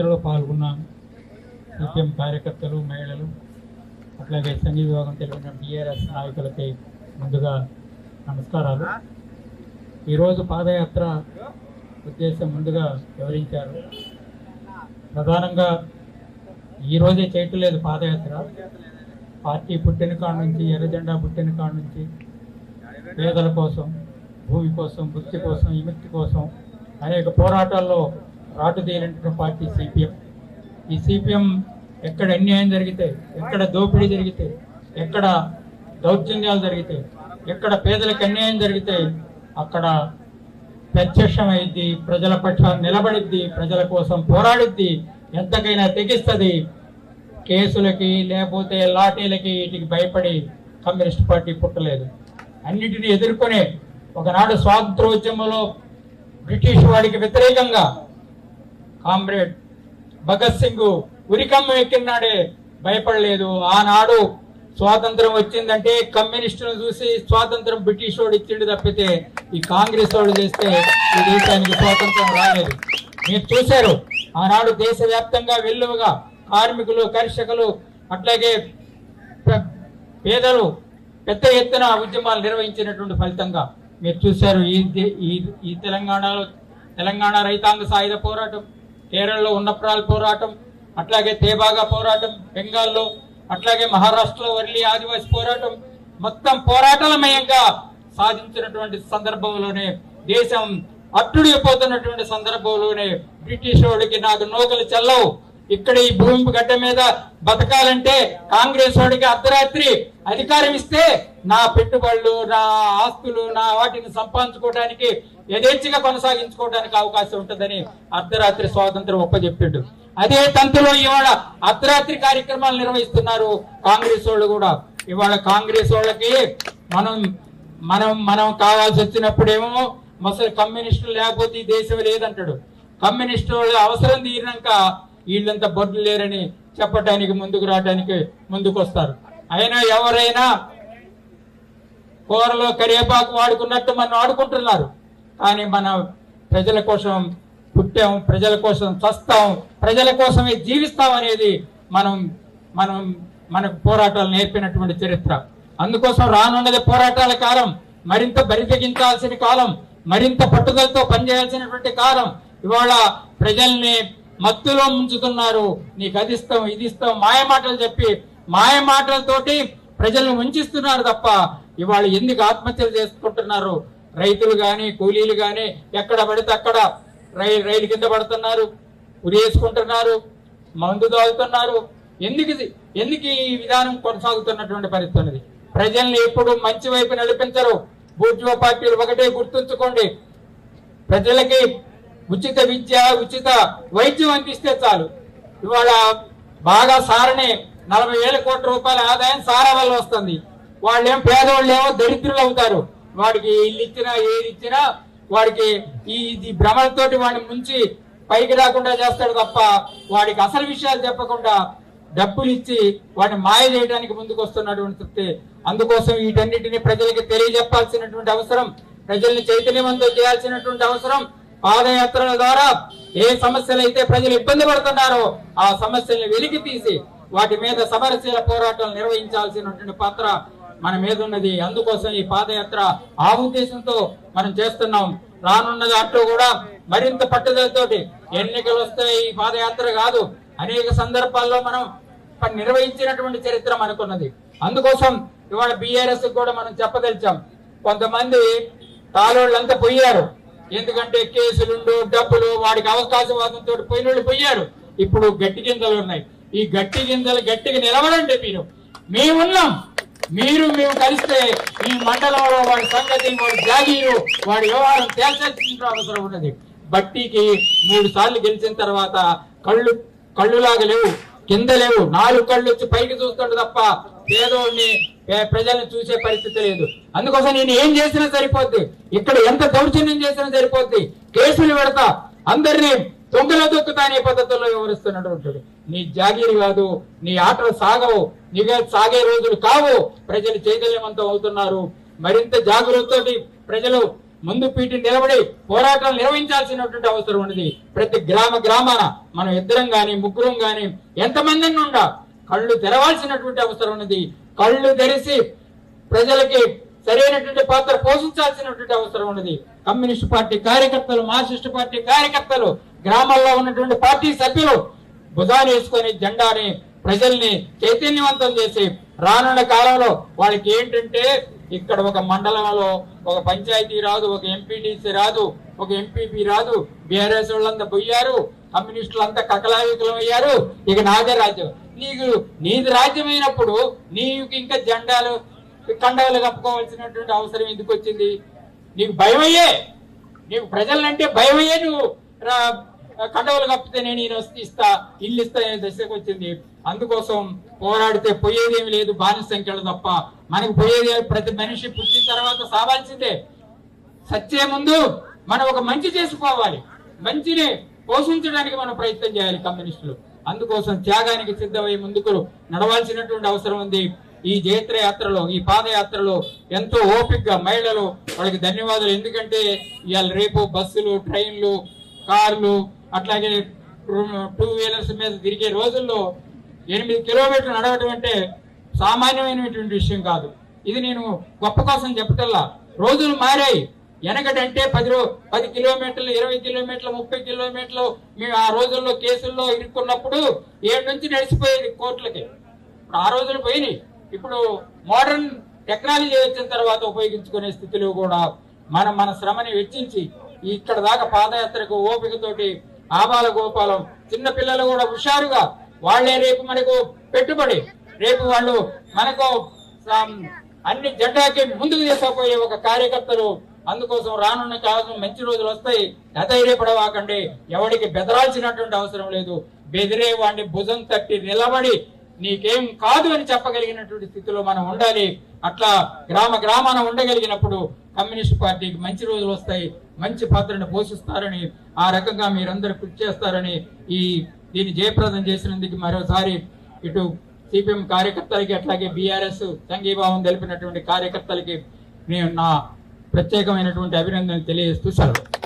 యాత్రలో పాల్గొన్న సిపిఎం కార్యకర్తలు మహిళలు అట్లాగే సంఘీయ విభాగం తెలిపిన బీఆర్ఎస్ నాయకులకి ముందుగా నమస్కారాలు. ఈరోజు పాదయాత్ర ఉద్దేశం ముందుగా వివరించారు. ప్రధానంగా ఈరోజే చేయట్లేదు పాదయాత్ర. పార్టీ పుట్టిన కాడ నుంచి ఎర్రజెండా పుట్టిన కాడ నుంచి పేదల కోసం భూమి కోసం వృత్తి కోసం విముక్తి కోసం అనేక పోరాటాల్లో రాటుదేలినటువంటి పార్టీ సిపిఎం ఈ సిపిఎం ఎక్కడ అన్యాయం జరిగితే ఎక్కడ దోపిడీ జరిగితే ఎక్కడ దౌర్జన్యాలు జరిగితే ఎక్కడ పేదలకు అన్యాయం జరిగితే అక్కడ ప్రత్యక్షమైద్ది ప్రజల పక్షాన్ని నిలబడిద్ది ప్రజల కోసం పోరాడిద్ది ఎంతకైనా తెగిస్తుంది. కేసులకి లేకపోతే లాఠీలకి వీటికి భయపడి కమ్యూనిస్ట్ పార్టీ పుట్టలేదు. అన్నిటిని ఎదుర్కొనే ఒకనాడు స్వాతంత్రోద్యమంలో బ్రిటిష్ వాడికి వ్యతిరేకంగా కామ్రేడ్ భగత్ సింగ్ ఉరికమ్మ ఎక్కినాడే భయపడలేదు. ఆనాడు స్వాతంత్రం వచ్చిందంటే కమ్యూనిస్టులను చూసి స్వాతంత్రం బ్రిటిష్ వాడు ఇచ్చిండు తప్పితే ఈ కాంగ్రెస్ వాడు చేస్తే ఈ దేశానికి స్వాతంత్రం రాలేదు. మీరు చూశారు ఆనాడు దేశవ్యాప్తంగా వెల్లువగా కార్మికులు కర్షకులు అట్లాగే పేదలు పెద్ద ఎత్తున ఉద్యమాలు నిర్వహించినటువంటి ఫలితంగా మీరు చూశారు ఈ ఈ ఈ తెలంగాణలో తెలంగాణ రైతాంగ సాయుధ పోరాటం. కేరళలో ఉన్నప్రాల్ పోరాటం అట్లాగే తేబాగా పోరాటం బెంగాల్లో అట్లాగే మహారాష్ట్రలో వర్లీ ఆదివాసి పోరాటం మొత్తం పోరాటలమయంగా సాధించినటువంటి సందర్భంలోనే దేశం అట్టుడిపోతున్నటువంటి సందర్భంలోనే బ్రిటిష్ వాడికి నాకు నోకలు చెల్లవు. ఇక్కడ ఈ భూమి గడ్డ మీద బతకాలంటే కాంగ్రెస్ వాడికి అర్ధరాత్రి అధికారం ఇస్తే నా పెట్టుబడులు నా ఆస్తులు నా వాటిని సంపాదించుకోవడానికి యథేచ్ఛగా కొనసాగించుకోవడానికి అవకాశం ఉంటుందని అర్ధరాత్రి స్వాతంత్రం ఒప్పజెప్పాడు. అదే తంతులో ఇవాళ అర్ధరాత్రి కార్యక్రమాలు నిర్వహిస్తున్నారు కాంగ్రెస్ వాళ్ళు కూడా. ఇవాళ కాంగ్రెస్ వాళ్ళకి మనం మనం మనం కావాల్సి వచ్చినప్పుడేమో ముసలి కమ్యూనిస్టులు లేకపోతే ఈ దేశం లేదంటాడు. కమ్యూనిస్టు వాళ్ళు అవసరం తీరినాక వీళ్ళంతా బొడ్లు లేరని చెప్పడానికి ముందుకు రావడానికి ముందుకొస్తారు. అయినా ఎవరైనా కూరలో కరివేపాకు వాడుకున్నట్టు మనం ఆడుకుంటున్నారు. కానీ మన ప్రజల కోసం పుట్టాం ప్రజల కోసం చస్తాం ప్రజల కోసమే జీవిస్తాం అనేది మనం మనం మనకు పోరాటాలు నేర్పినటువంటి చరిత్ర. అందుకోసం రానున్నది పోరాటాల కాలం మరింత బరితెగించాల్సిన కాలం మరింత పట్టుదలతో పనిచేయాల్సినటువంటి కాలం. ఇవాళ ప్రజల్ని మత్తులో ముంచుతున్నారు. నీకు అది ఇస్తాం ఇది ఇస్తాం మాయ మాటలు చెప్పి మాయ మాటలతోటి ప్రజల్ని వంచిస్తున్నారు తప్ప ఇవాళ ఎందుకు ఆత్మహత్యలు చేసుకుంటున్నారు? రైతులు గాని కూలీలు గాని ఎక్కడ పడితే అక్కడ రైలు రైలు కింద పడుతున్నారు ఉరేసుకుంటున్నారు మందు తాగుతున్నారు. ఎందుకు ఎందుకు ఈ విధానం కొనసాగుతున్నటువంటి పరిస్థితి ఉన్నది? ప్రజల్ని ఎప్పుడు మంచి వైపు నడిపించరు. బూర్జువా పార్టీలు ఒకటే గుర్తుంచుకోండి. ప్రజలకి ఉచిత విద్య ఉచిత వైద్యం అందిస్తే చాలు. ఇవాళ బాగా సారనే నలభై వేల కోట్ల రూపాయల ఆదాయం సారా వల్ల వస్తుంది. వాళ్ళేం పేదవాళ్ళు ఏమో దరిద్రులు అవుతారు. వాడికి ఇల్లు ఇచ్చినా ఏది ఇచ్చినా వాడికి ఈ ఇది భ్రమలతోటి వాడిని ముంచి పైకి రాకుండా చేస్తాడు తప్ప వాడికి అసలు విషయాలు చెప్పకుండా డబ్బులు ఇచ్చి వాడిని మాయ చేయడానికి ముందుకు వస్తున్నటువంటి అందుకోసం వీటన్నిటిని ప్రజలకి తెలియజెప్పాల్సినటువంటి అవసరం ప్రజల్ని చైతన్యవంతం చేయాల్సినటువంటి అవసరం పాదయాత్రల ద్వారా ఏ సమస్యలు అయితే ప్రజలు ఇబ్బంది పడుతున్నారో ఆ సమస్యల్ని వెలికి తీసి వాటి మీద సమరశీల పోరాటాలు నిర్వహించాల్సినటువంటి పాత్ర మన మీద ఉన్నది. అందుకోసం ఈ పాదయాత్ర ఆ ఉద్దేశంతో మనం చేస్తున్నాం. రానున్న దాంట్లో కూడా మరింత పట్టుదలతోటి ఎన్నికలు వస్తాయి ఈ పాదయాత్ర కాదు. అనేక సందర్భాల్లో మనం నిర్వహించినటువంటి చరిత్ర మనకున్నది. అందుకోసం ఇవాళ బీఆర్ఎస్ కూడా మనం చెప్పదలిచాం. కొంతమంది తాలోళ్ళంతా పోయారు. ఎందుకంటే కేసులుండు డబ్బులు వాడికి అవకాశవాదంతో పోయినోళ్ళు పోయారు. ఇప్పుడు గట్టి గింజలు ఉన్నాయి. ఈ గట్టి గింజలు గట్టిగా నిలబడండి మీరు. మేమున్నాం. మీరు మేము కలిస్తే ఈ మండలంలో వాడి సంగతి వాడి జాగీరు. వాడి వ్యవహారం తేల్చాల్సిన అవసరం ఉన్నది. బట్టీకి మూడు సార్లు గెలిచిన తర్వాత కళ్ళు కళ్ళులాగా లేవు కింద లేవు. నాలుగు కళ్ళు వచ్చి పైకి చూస్తాడు తప్ప పేదోడిని ప్రజల్ని చూసే పరిస్థితి లేదు. అందుకోసం నేను ఏం చేసినా సరిపోద్ది. ఇక్కడ ఎంత దౌర్జన్యం చేసినా సరిపోద్ది. కేసులు పెడతా అందరినీ దొంగల దొక్కుతా అనే పద్ధతుల్లో వివరిస్తున్నటువంటి నీ జాగీరు కాదు నీ ఆటలు సాగవు నీగా సాగే రోజులు కావు. ప్రజలు చైతన్యవంతం అవుతున్నారు. మరింత జాగృతతోటి ప్రజలు ముందు పీటి నిలబడి పోరాటం నిర్వహించాల్సినటువంటి అవసరం ఉన్నది. ప్రతి గ్రామ గ్రామాన మనం ఇద్దరం గాని ముగ్గురం గాని ఎంతమంది ఉండా కళ్ళు తెరవాల్సినటువంటి అవసరం ఉన్నది. కళ్ళు తెరిచి ప్రజలకి సరైనటువంటి పాత్ర పోషించాల్సినటువంటి అవసరం ఉన్నది. కమ్యూనిస్ట్ పార్టీ కార్యకర్తలు మార్క్సిస్ట్ పార్టీ కార్యకర్తలు గ్రామాల్లో ఉన్నటువంటి పార్టీ సభ్యులు భుజాన్ని వేసుకొని జెండాని ప్రజల్ని చైతన్యవంతం చేసి రానున్న కాలంలో వాళ్ళకి ఏంటంటే ఇక్కడ ఒక మండలంలో ఒక పంచాయతీ రాదు ఒక ఎంపీటీసీ రాదు ఒక ఎంపీపీ రాదు. బీఆర్ఎస్ వాళ్ళంతా పోయారు కమ్యూనిస్టులు అంతా కకలావికలం అయ్యారు. ఇక నాదే రాజ్యం నీకు నీది రాజ్యమైనప్పుడు నీకు ఇంకా జెండాలు కండవలు కప్పుకోవాల్సినటువంటి అవసరం ఎందుకు వచ్చింది? నీకు భయమయ్యే నీకు ప్రజలంటే భయమయ్యే నువ్వు రా- కండవలు కప్పితేనే నేను వస్తే ఇస్తా ఇల్లు ఇస్తా అనే దశకు వచ్చింది. అందుకోసం పోరాడితే పోయేదేమి లేదు బానిస సంఖ్యలు తప్ప. మనకు పోయేది ప్రతి మనిషి పుట్టిన తర్వాత సావాల్సిందే. సచ్చే ముందు మనం ఒక మంచి చేసుకోవాలి. మంచిని పోషించడానికి మనం ప్రయత్నం చేయాలి కమ్యూనిస్టులు. అందుకోసం త్యాగానికి సిద్ధమై ముందుకు నడవాల్సినటువంటి అవసరం ఉంది. ఈ జైత్ర యాత్రలో ఈ పాదయాత్రలో ఎంతో ఓపికగా మహిళలు వాళ్ళకి ధన్యవాదాలు. ఎందుకంటే ఇవాళ రేపు బస్సులు ట్రైన్లు కార్లు అట్లాగే టూ వీలర్స్ మీద తిరిగే రోజుల్లో ఎనిమిది కిలోమీటర్లు నడవటం అంటే సామాన్యమైనటువంటి విషయం కాదు. ఇది నేను గొప్ప కోసం చెప్పటల్లా. రోజులు మారాయి. వెనకటంటే పది రో పది కిలోమీటర్లు ఇరవై కిలోమీటర్లు ముప్పై కిలోమీటర్లు మేము ఆ రోజుల్లో కేసుల్లో ఇరుక్కున్నప్పుడు ఏడు నుంచి నడిచిపోయేది కోర్టులకి. ఇప్పుడు ఆ రోజులు పోయినాయి. ఇప్పుడు మోడర్న్ టెక్నాలజీ వచ్చిన తర్వాత ఉపయోగించుకునే స్థితిలో కూడా మనం మన శ్రమని వెచ్చించి ఇక్కడ దాకా పాదయాత్రకు ఓపికతోటి ఆబాల గోపాలం చిన్న పిల్లలు కూడా హుషారుగా వాళ్ళే రేపు మనకు పెట్టుబడి రేపు వాళ్ళు మనకు అన్ని జెండాకి ముందుకు తీసుకుపోయే ఒక కార్యకర్తలు అందుకోసం రానున్న కాలం మంచి రోజులు వస్తాయి. అధైర్యపడవాకండి ఎవడికి బెదరాల్సినటువంటి అవసరం లేదు. బెదిరే వాడిని భుజం తట్టి నిలబడి నీకేం కాదు అని చెప్పగలిగినటువంటి స్థితిలో మనం ఉండాలి. అట్లా గ్రామ గ్రామాన ఉండగలిగినప్పుడు కమ్యూనిస్ట్ పార్టీకి మంచి రోజులు వస్తాయి. మంచి పాత్రను పోషిస్తారని ఆ రకంగా మీరందరూ కృషి చేస్తారని ఈ దీన్ని జయప్రదం చేసినందుకు మరోసారి ఇటు సిపిఎం కార్యకర్తలకి అట్లాగే బీఆర్ఎస్ సంఘీభావం తెలిపినటువంటి కార్యకర్తలకి నేను నా ప్రత్యేకమైనటువంటి అభినందనలు తెలియజేస్తూ సెలవు.